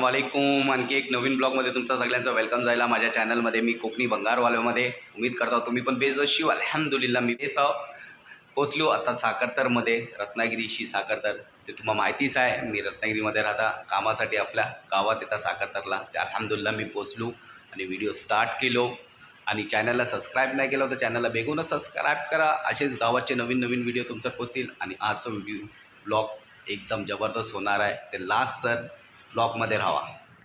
वालेकुम आणखी एक नवीन ब्लॉगमध्ये तुमचं सगळ्यांचं वेलकम जायला माझ्या चॅनलमध्ये मी कोकणी बंगारवाल्यामध्ये. उम्मीद करतो तुम्ही पण बेस अशी. अल्हम्दुलिल्ला मी बेस पोचलो आता साखरतरमध्ये रत्नागिरीशी साखरतर. ते तुम्हाला माहितीच आहे मी रत्नागिरीमध्ये राहता. कामासाठी आपल्या गावात येतात साखरतरला. ते अल्हम्दुलिल्ला मी पोचलो आणि व्हिडिओ स्टार्ट केलो. आणि चॅनलला सबस्क्राईब नाही केलं तर चॅनलला बेगूनच सबस्क्राईब करा. असेच गावाचे नवीन नवीन व्हिडिओ तुमचं पोचतील आणि आजचा व्हिडिओ ब्लॉग एकदम जबरदस्त होणार आहे. ते लास्ट सर ब्लॉकमध्ये राहावा.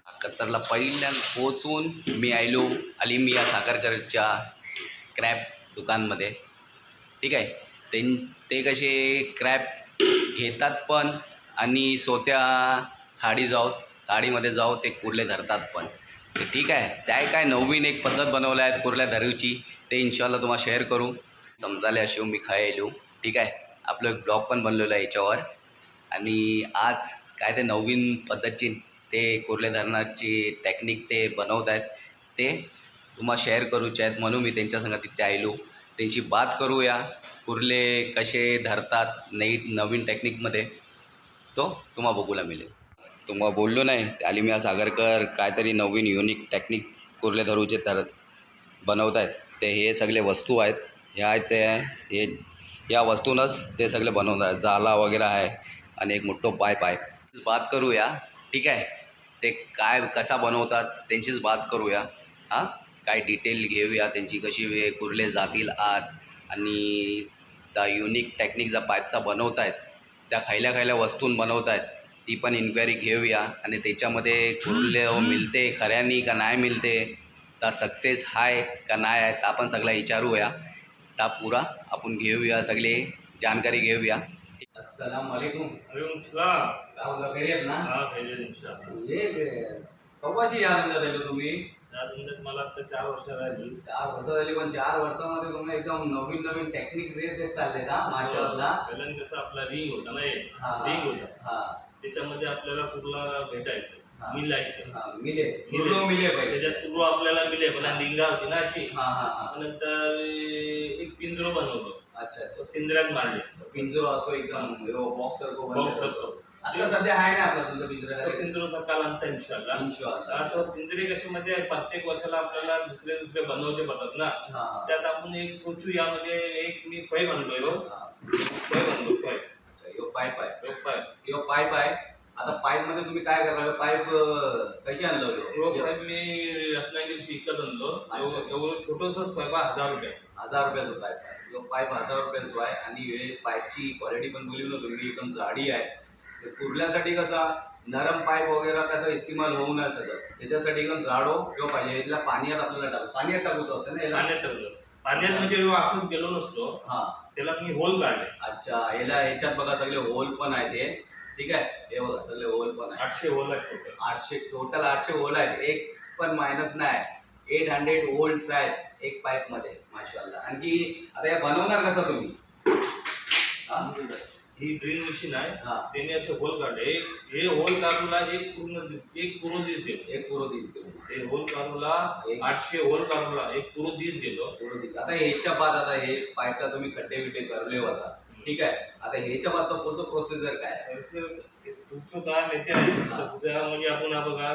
अकत्तरला पहिल्यांदा पोचून मी आयलो अलिमिया साखरकरच्या क्रॅप दुकानमध्ये. ठीक आहे? ते ते कसे क्रॅप घेतात पण आणि सोत्या खाडी जाऊ खाडीमध्ये जाऊ ते कुर्ले धरतात पण. ते ठीक आहे? त्या काय नवीन एक पद्धत बनवल्या आहेत कुर्ल्या धरूची. ते इन्शाला तुम्हाला शेअर करू. समजाले असे मी खायलो. ठीक आहे? आपलं एक ब्लॉग पण बनलेलं आहे याच्यावर. आणि आज काय ते नवीन पद्धतची ते कुर्ले धरणाची टेक्निक ते बनवत आहेत. ते तुम्हाला शेअर करूचे आहेत. म्हणून मी त्यांच्यासंग तिथे आयलो. त्यांची बात करूया. कुर्ले कसे धरतात नई नवीन टेक्निकमध्ये तो तुम्हा बघूला मिळेल. तुम्हाला बोललो नाही. ते अलिमिया सागरकर काहीतरी नवीन युनिक टेक्निक कुर्ले धरूचे तर बनवत आहेत. ते हे सगळे वस्तू आहेत. ह्या आहेत ते हे या वस्तूनच ते सगळे बनवत आहेत. जाला वगैरे आहे. आणि एक मोठं पाईप आहे. बात करूया. ठीक आहे? ते काय कसा बनवतात त्यांचीच बात करूया. हां? काय डिटेल घेऊया त्यांची कशी वे कुर्ले जातील आत आणि त्या युनिक टेक्निक ज्या पाईपचा बनवत आहेत त्या खायल्या खायल्या वस्तून बनवत आहेत ती पण इन्क्वायरी घेऊया आणि त्याच्यामध्ये कुर्ले हो मिळते खऱ्यानी का नाही मिळते त्या सक्सेस आहे का नाही आहे ता पण सगळा विचारूया. ता पुरा आपण घेऊया सगळे जानकारी घेऊया. अस्सलाम वालेकुम वालेकुम सलाम राहुल खैरियत ना हा हे या आलो तुम्ही या धंद्यात मला आता चार वर्ष राहिली चार वर्ष झाली पण चार वर्षामध्ये एकदम नवीन नवीन टेक्निक जे ते चालले ना माशाल्लाह पहिल्यांदा कसं आपला रिंग होता ना एक हा रिंग होता हा त्याच्यामध्ये आपल्याला पूर्ण हा. भेटायचं मिलायचं हा मिले पूर्ण मिले पाहिजे त्याच्यात आपल्याला मिले पण रिंगा होती ना अशी हा हा हा नंतर एक पिंजरो बनवतो अच्छा अच्छा पिंजऱ्यात मारले पिंजरो असो एकदम बॉक्स सारखं असतो. असतो. आता सध्या आहे ना आपला तुमचा पिंजरा? पिंजरोचा काल आमचा इन्शुअल्लाह आता पिंजरे कसे मध्ये प्रत्येक वर्षाला आपल्याला दुसरे दुसरे बनवायचे पडतात ना. हा हा. त्यात आपण एक सोचू यामध्ये एक मी फै बनलोय हो. हा. फै बनलो फै अच्छा ह्यो पाईप आहे एक फै ह्यो पाईप आहे आता पाईपमध्ये तुम्ही काय करणार? पाईप कशी आणलं ह्यो? फाईब मी रत्नागिरी शिकत आणलो. एवढं छोटंसं फायबा हजार रुपये. हजार रुपयाचं पाईप आहे. जो पाईप हजार रुपयाचा आहे आणि हे पाईपची क्वालिटी पण बोलली ना तुम्ही एकदम जाडी आहे. ते कुर्ल्यासाठी कसा नरम पाईप वगैरे त्याचा इस्तेमाल होऊ नाही शकत. त्याच्यासाठी एकदम जाडो किंवा पाहिजे याला पाण्यात आपल्याला टाक पाण्यात टाकूचं असतं ना याला? पाण्यात टाकलं पाण्यात म्हणजे असंच गेलो नसतो हा. त्याला मी होल काढले अच्छा याला याच्यात बघा सगळे होल पण आहेत हे. ठीक आहे? हे बघा सगळे होल पण आहेत. आठशे होल आहे टोटल आठशे टोटल आठशे होल आहेत. एक पण मेहनत नाही. एट हंड्रेड होल्ड्स आहेत. एक पाईपमध्ये माशाल्लाह. आणखी आता हे बनवणार कसं तुम्ही? हा? ड्रिल मशीन आहे. हा. त्याने असे होल काढले. एक- हे होल काढूला एक पूर्ण एक पूर्ण दिस गेलो. एक पुरो तीस किलो हे होल काढूला एक- आठशे होल काढला एक पूर्ण दिस गेलो. पुरो तीस आता ह्याच्या बाद आता हे पाईपला तुम्ही खड्डे बिड्डे करले होता. ठीक आहे? आता ह्याच्या बादचा पुढचं प्रोसिजर काय आहे? तुमचं काय माहिती आहे. हा. म्हणजे आपण हा बघा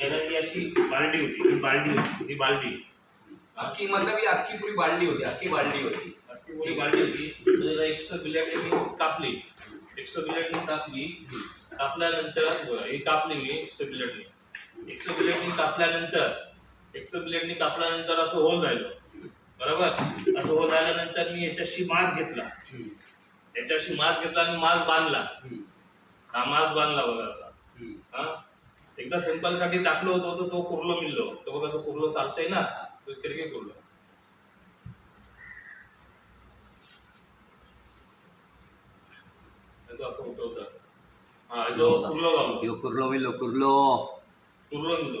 पहिला ही अशी बालडी होती ही बालडी होती ही बालडी. अख्खी मतलब ही अख्खी पुरी बालडी होती अख्खी बालडी होती. अक्की मोठी बालडी होती. त्याला एकशे बिलेट कापली. एकशे बिलेट मी कापली. कापल्यानंतर बरं, ही कापली मी एकशे बिलेटनी एकशे बिलेटनी कापल्यानंतर एकशे बिलेटनी कापल्यानंतर असं होल राहिलं. बरोबर? असं होल राहिल्यानंतर मी याच्याशी मास घेतला. याच्याशी मास घेतला आणि मास बांधला. हा मास बांधला बघा असा हा? एकदा सिंपलसाठी टाकलो होतो तो कुर्लो मिळलो. तो बघा तो कुर्लो चालतंय ना? तो किरके कुर्लो तो कुर्लो मिलो कुर्लो कुर्लो मिळलो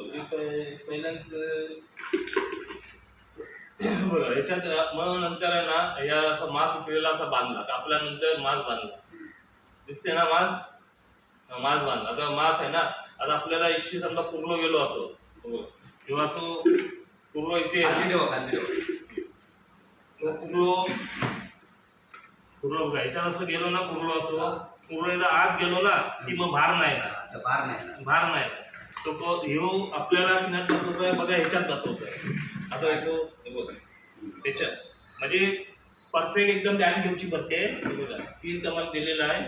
बघा याच्यात मग नंतर आहे ना या असा. मास उकलेला असा बांधला कापल्यानंतर मास बांधला दिसते ना मास मास बांधला आता मास आहे ना आता आपल्याला इशी समजा कुर्लो गेलो असो हो. किंवा तो कुर्लो इथे ना, ह्याच्यात असं गेलो ना कुर्लो असो. कुर्लोला आत गेलो ना की मग भार नाही. अच्छा बार नाही ना भार नाही. तो ह्यो आपल्याला बसवतोय बघा ह्याच्यात बसवतोय आता ह्यो हे बघा. त्याच्यात म्हणजे परफेक्ट एकदम लँड घ्यायची पडते तीन कमाल दिलेला आहे.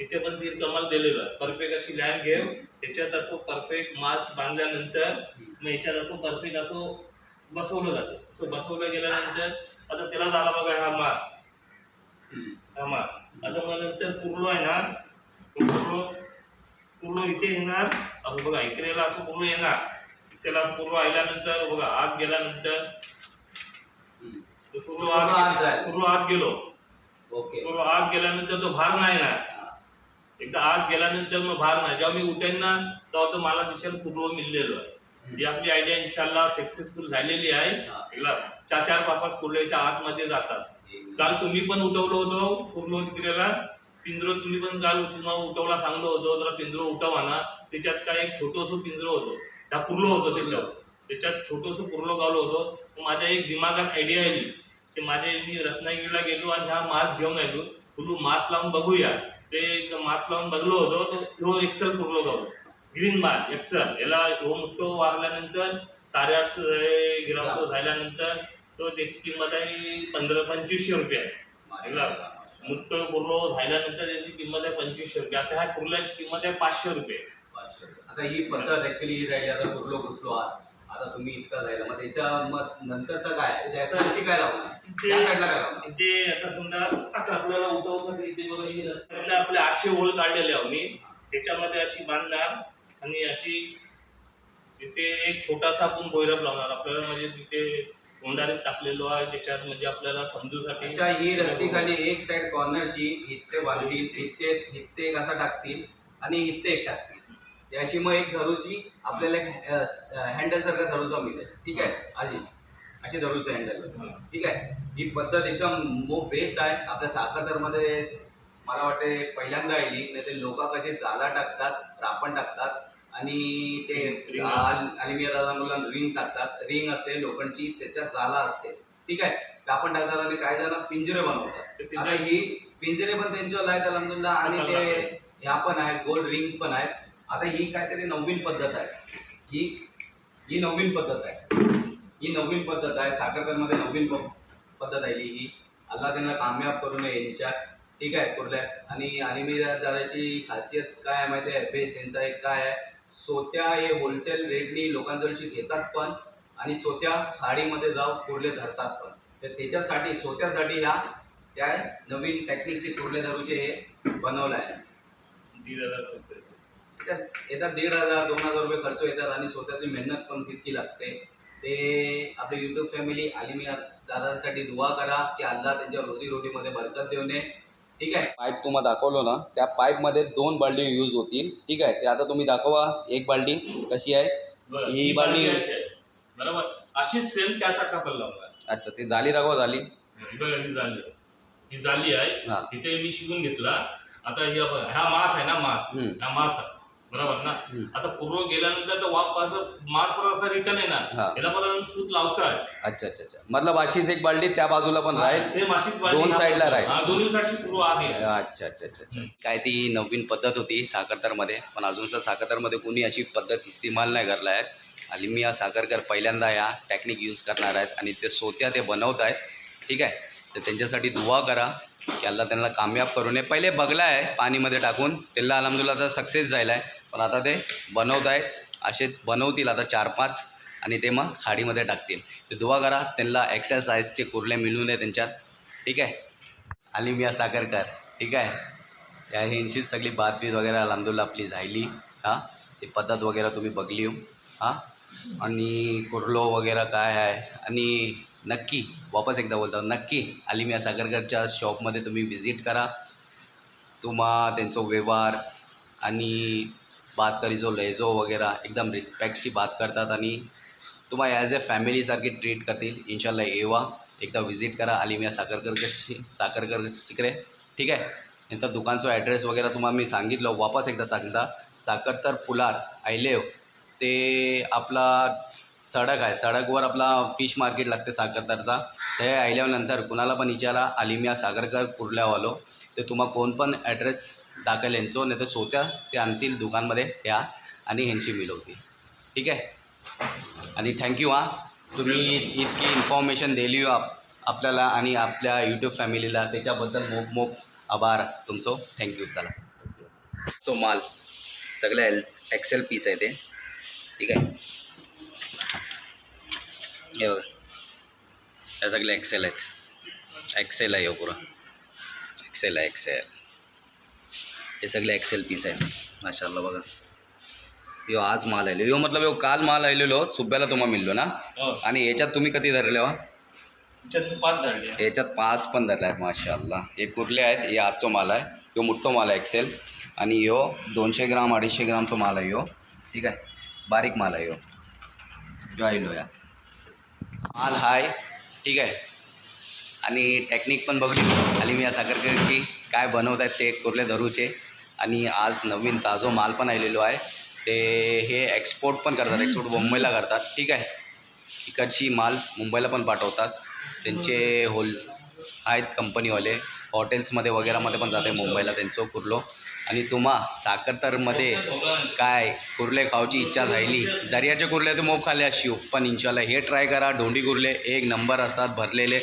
इथे पण तीन कमाल दिलेला आहे. परफेक्ट अशी लँड घेऊ. त्याच्यात असं परफेक्ट मास बांधल्यानंतर मग ह्याच्यात असं परफेक्ट असं बसवलं जातं. तो बसवलं गेल्यानंतर आता त्याला झाला बघा हा मास हा मास आता मग नंतर पूर्ण आहे ना पूर्ण पूर्ण इथे येणार. असं बघा इकडेला असं पूर्ण येणार. त्याला पूर्ण आल्यानंतर बघा आत गेल्यानंतर पूर्ण आत. पूर्ण आत गेलो. ओके. पूर्ण आत गेल्यानंतर तो भार नाही ना एकदा आत गेल्यानंतर मग भार नाही. जेव्हा मी उठेन ना तेव्हा तो मला दिसेल पूर्ण मिळलेलो. आहे ही आपली आयडिया इन्शाल्लाह सक्सेसफुल झालेली आहे. चार चार पाच कुर्ल्याच्या आतमध्ये जातात. काल तुम्ही पण उठवलं होतं पूर्ण तिकडेला पिंजरो तुम्ही पण काल तुम्हाला उठवला सांगलो होतो जरा पिंजरो उठवा ना. त्याच्यात काय एक छोटंसं पिंजरो होतं. त्या कुर्लो होतं त्याच्यावर त्याच्यात छोटंसं कुर्लो गावलो होतं. माझ्या एक दिमागात आयडिया आली की माझे मी रत्नागिरीला गेलो आणि हा मास्क घेऊन आलो. तुलू मास्क लावून बघूया. ते मास्क लावून बघलो होतो तो एक्सेल कुर्लो गावलो. ग्रीन मार्क एक्सेल याला ह्यो मुठ्ठो वारल्यानंतर साडेआठशे गिरावतो झाल्यानंतर तो त्याची किंमत आहे पंधरा पंचवीसशे रुपये. आहे मुठ्ठो कुर्लो झाल्यानंतर त्याची किंमत आहे पंचवीसशे रुपये. आता ह्या कुर्ल्याची किंमत आहे पाचशे रुपये. आता ही पद्धत ऍक्च्युली ही राहिली. आता कुर्लो घुसलो आहात. आता तुम्ही इतका जायला मग त्याच्या मग नंतरचं काय? त्याच्यावरती काय लावणार? त्या साईडला काय लावणार? इथे आता समजा आता आपल्याला उठवसाठी इथे बघा रस्त्यातले आपले आठशे होल काढलेले आहो मी. त्याच्यामध्ये अशी बांधणार. आणि अशी तिथे एक छोटासा आपण भैरव लावणार. आपल्याला म्हणजे तिथे तोंडारीत टाकलेलो आहे. त्याच्यात म्हणजे आपल्याला समजूसाठी अच्छा ही रस्सी खाली एक साइड कॉर्नरशी इथे बांधतील इथे इथे एक असा टाकतील आणि इथे एक टाकतील. त्याशी मग एक धरूची आपल्याला हँडल सारखा धरूचा मिळेल. ठीक आहे? अशी अशी धरूचं हँडल ठीक आहे? ही पद्धत एकदम मो बेस आहे. आपल्या साखरमध्ये मला वाटते पहिल्यांदा आली नाही ते लोक कसे जाला टाकतात रापण टाकतात आणि ते. अलिमिया दादा मुला रिंग टाकतात. रिंग असते लोखंडची त्याच्यात जाला असते. ठीक आहे? रापण टाकतात आणि काही जण पिंजरे ते बनवतात आता ही पिंजरे पण त्यांच्यावर आहेत अलहमदुल्ला आणि ते ह्या पण आहेत गोल्ड रिंग पण आहेत. आता ही काहीतरी नवीन पद्धत आहे. ही ही नवीन पद्धत आहे. ही नवीन पद्धत आहे. साखरकरमध्ये नवीन पद्धत आहे ही. अल्ला त्यांना कामयाब करू नये यांच्यात. ठीक आहे कुर्ल्या. आणि मी दादाची खासियत काय आहे माहिती आहे? बेस यांचा एक काय आहे? सोत्या हे होलसेल रेटनी लोकांजवळची घेतात पण आणि सोत्या खाडीमध्ये जाऊन कुर्ले धरतात पण. तर त्याच्यासाठी सोत्यासाठी ह्या त्या नवीन टेक्निकचे कुर्ले धरूचे हे बनवलं आहे. दीड हजार रुपये. त्याच्यात येतात दीड हजार दोन हजार रुपये खर्च येतात आणि स्वतःची मेहनत पण तितकी लागते. ते आपली युट्यूब फॅमिली आलिमिया दादांसाठी दुवा करा की अल्लाह त्यांच्या रोजीरोटीमध्ये बरकत देऊ नये ठीक आहे? पाईप तुम्हाला दाखवलो ना त्या पाईपमध्ये दोन बालडी यूज होतील. ठीक आहे? ते आता तुम्ही दाखवा. एक बालडी कशी आहे? ही अशी आहे. बरोबर? अशीच सेम त्यासाठी आपण लावणार. अच्छा ते झाली दाखवा झाली. ही बघा ही झाली ही झाली आहे. हा. इथे मी शिकून घेतला. आता हे बघा, हा मास आहे ना मास. हा मास आहे. बरोबर ना. आता पूर्ण गेल्यानंतर तर वापस मास परत असा रिटर्न येणार हा. याला परत सूत लावचा आहे अच्छा अच्छा अच्छा. मतलब अशीच एक बालडी त्या बाजूला पण राहील? सेम अशीच बाळली दोन बाजूला. राहील. हा दोन्ही साईडची पूर्व आहे. अच्छा अच्छा अच्छा अच्छा. काय ती नवीन पद्धत होती साखरतरमध्ये? पण अजूनसुद्धा साखरतरमध्ये कोणी अशी पद्धत इस्तेमाल नाही करला आहे आणि मी या साखरकर पहिल्यांदा या टेक्निक यूज करणार आहेत. आणि ते सोत्या ते बनवत आहेत. ठीक आहे? तर त्यांच्यासाठी दुवा करा की अल्ला त्यांना कामयाब करू नये. पहिले बघला आहे पाणीमध्ये टाकून. त्यांना अलहमदुल्ला आता सक्सेस झाला आहे पण आता ते बनवत आहेत. असे बनवतील आता चार पाच आणि ते मग खाडीमध्ये टाकतील. ते दुवा करा त्यांना एक्सरसाइजचे कुर्ले मिळू नये त्यांच्यात. ठीक आहे? आली मिया साखरकर ठीक आहे? या ह्यांशीच सगळी बातबीत वगैरे अलहमदुल्ला आपली झाली. हां? ती पद्धत वगैरे तुम्ही बघली. हां? आणि कुर्लो वगैरे काय आहे? आणि नक्की वापस एकदा बोलतो नक्की आलिमिया सागरकरच्या शॉपमध्ये तुम्ही व्हिजिट करा. तुम्हा त्यांचा व्यवहार आणि बात करीचो लहजो वगैरे एकदम रिस्पेक्टशी बात करतात आणि तुम्हाला ॲज अ फॅमिलीसारखी ट्रीट करतील. इन्शाल्लाह येवा. एकदा व्हिजिट करा आलिमिया साखरकरशी साखरकर तिकडे ठीक आहे? यांचा दुकानचं ॲड्रेस वगैरे तुम्हाला मी सांगितलं. वापस एकदा सांगता. साखरतर पुलार आयलेव ते आपला सडक आहे. सडकवर आपला फिश मार्केट लागते साखरतरचा. ते आयल्यानंतर कुणाला पण विचारा आलिमिया साखरकर कुर्ल्यावालो. ते तुम्हाला कोण पण ॲड्रेस दाखल यांचो नाही तर स्वतः ते आणतील दुकानमध्ये या आणि ह्यांची मिळवतील. ठीक आहे? आणि थँक्यू हां. तुम्ही इतकी इन्फॉर्मेशन दिली हो आप आपल्याला आणि आपल्या यूट्यूब फॅमिलीला त्याच्याबद्दल मोप मोप आभार तुमचं. थँक्यू चला. तो माल सगळे एल एक्सेल पीस आहे ते. ठीक आहे? हे बघा. हे सगळ्या एक्सेल आहेत. एक्सेल आहे हो पुरा. एक्सेल आहे एक्सेल हे सगळे एक्सेल पीस आहेत. माशाल्ला बघा. यो आज माल आयलो यो मतलब यो काल माल आयलेलो सुब्याला तुम्हाला मिळलो ना? हो. आणि याच्यात तुम्ही कधी धरले हो? पाच झाले याच्यात पाच पण धरले आहेत माशाल्ला हे कुठले आहेत? हे आजचो माल आहे. ह्यो मोठो माल आहे एक्सेल आणि ह्यो दोनशे ग्राम अडीचशे ग्रामचो माल आहे ह्यो ठीक आहे? बारीक माल आहे ह्यो ह्यो आयलो या माल हाय. ठीक आहे? आणि टेक्निक पण बघली. आणि मी या साखरकरची. काय बनवत आहेत ते कुर्ले धरूचे? आणि आज नवीन ताजो माल पण आलेलो आहे. ते हे एक्सपोर्ट पण करतात एक्सपोर्ट मुंबईला करतात. ठीक आहे. इकडची माल मुंबईला पण पाठवतात. त्यांचे होल आहेत कंपनीवाले हॉटेल्समध्ये वगैरेमध्ये पण जाते मुंबईला त्यांचं कुर्लो. आणि तुम्हा साखरतरमध्ये काय कुर्ले खाऊची इच्छा झाली? दर्याचे कुर्ले तर मोप खाले शिव पण इंशाल्ला हे ट्राय करा. ढोंडी कुर्ले एक नंबर असतात भरलेले.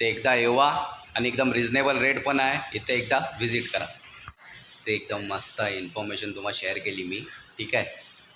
ते एकदा येवा. आणि एकदम रिजनेबल रेट पण आहे. इथे एकदा व्हिजिट करा. ते एकदम मस्त आहे इन्फॉर्मेशन तुम्हाला शेअर केली मी. ठीक आहे?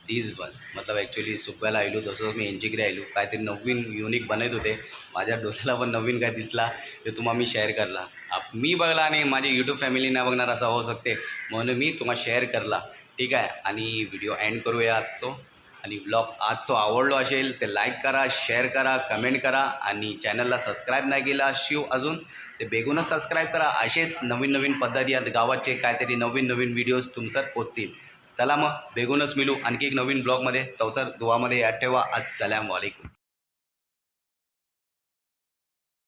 दीज बन मतलब ॲक्च्युली सुब्याला आयलो तसंच मी यांच्याकडे आयलो काहीतरी नवीन युनिक बनवत होते. माझ्या डोळ्याला पण नवीन काय दिसला ते तुम्हाला मी शेअर करला. आप मी बघला आणि माझी यूट्यूब फॅमिली नाही बघणार असं होऊ शकते. म्हणून मी तुम्हाला शेअर करला. ठीक आहे? आणि व्हिडिओ एंड करूया आजचो. आणि ब्लॉग आजचो आवडलो असेल ते लाईक करा शेअर करा कमेंट करा आणि चॅनलला सबस्क्राईब नाही केला शिव अजून ते बेगूनच सबस्क्राईब करा. असेच नवीन नवीन पद्धती आहेत गावाचे काहीतरी नवीन नवीन व्हिडिओज तुमच्यात पोचतील. चला मग बेगूनच मिळू आणखी एक नवीन ब्लॉगमध्ये तवसर दुवामध्ये याद ठेवा. अस्सलाम वालेकुम